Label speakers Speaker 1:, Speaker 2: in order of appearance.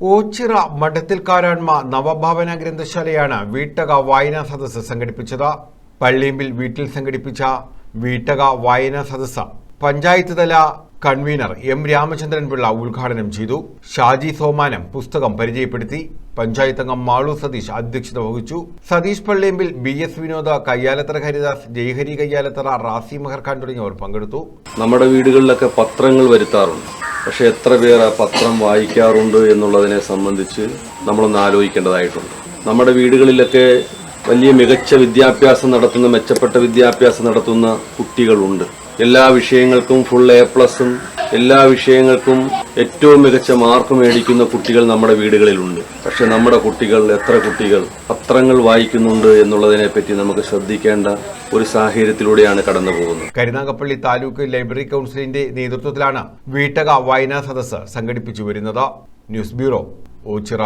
Speaker 1: ഓച്ചിറ മഠത്തിൽക്കാരാൻമ നവഭാവന ഗ്രന്ഥശാലയാണ് വീട്ടക വായനാ സദസ് സംഘടിപ്പിച്ചത്. പള്ളിയമ്പിൽ വീട്ടിൽ സംഘടിപ്പിച്ച വീട്ടക വായനാ സദസ് പഞ്ചായത്ത് തല കൺവീനർ എം രാമചന്ദ്രൻ പിള്ള ഉദ്ഘാടനം ചെയ്തു. ഷാജി സോമാനം പുസ്തകം പരിചയപ്പെടുത്തി. പഞ്ചായത്ത് അംഗം മാളു സതീഷ് അധ്യക്ഷത വഹിച്ചു. സതീഷ് പള്ളിയമ്പിൽ ബി എസ് വിനോദ കയ്യാലത്തറ ഹരിദാസ് ജയ്ഹരി കയ്യാലത്തറ റാസി മെഹർഖാൻ തുടങ്ങിയവർ പങ്കെടുത്തു.
Speaker 2: നമ്മുടെ വീടുകളിലൊക്കെ പത്രങ്ങൾ വരുത്താറുണ്ട്. പക്ഷെ എത്ര പേർ ആ പത്രം വായിക്കാറുണ്ട് എന്നുള്ളതിനെ സംബന്ധിച്ച് നമ്മളൊന്ന് ആലോചിക്കേണ്ടതായിട്ടുണ്ട്. നമ്മുടെ വീടുകളിലൊക്കെ വലിയ മികച്ച വിദ്യാഭ്യാസം നടത്തുന്ന മെച്ചപ്പെട്ട വിദ്യാഭ്യാസം നടത്തുന്ന കുട്ടികളുണ്ട്. എല്ലാ വിഷയങ്ങൾക്കും ഫുൾ എ പ്ലസും എല്ലാ വിഷയങ്ങൾക്കും ഏറ്റവും മികച്ച മാർക്ക് മേടിക്കുന്ന കുട്ടികൾ നമ്മുടെ വീടുകളിലുണ്ട്. പക്ഷെ നമ്മുടെ കുട്ടികൾ എത്ര കുട്ടികൾ പത്രങ്ങൾ വായിക്കുന്നുണ്ട് എന്നുള്ളതിനെ പറ്റി നമുക്ക് ശ്രദ്ധിക്കേണ്ട ഒരു സാഹചര്യത്തിലൂടെയാണ് കടന്നു പോകുന്നത്.
Speaker 1: കരുനാഗപ്പള്ളി താലൂക്ക് ലൈബ്രറി കൗൺസിലിന്റെ നേതൃത്വത്തിലാണ് വീട്ടക വായനാ സദസ്സ് സംഘടിപ്പിച്ചു വരുന്നത്. News bureau Ochira.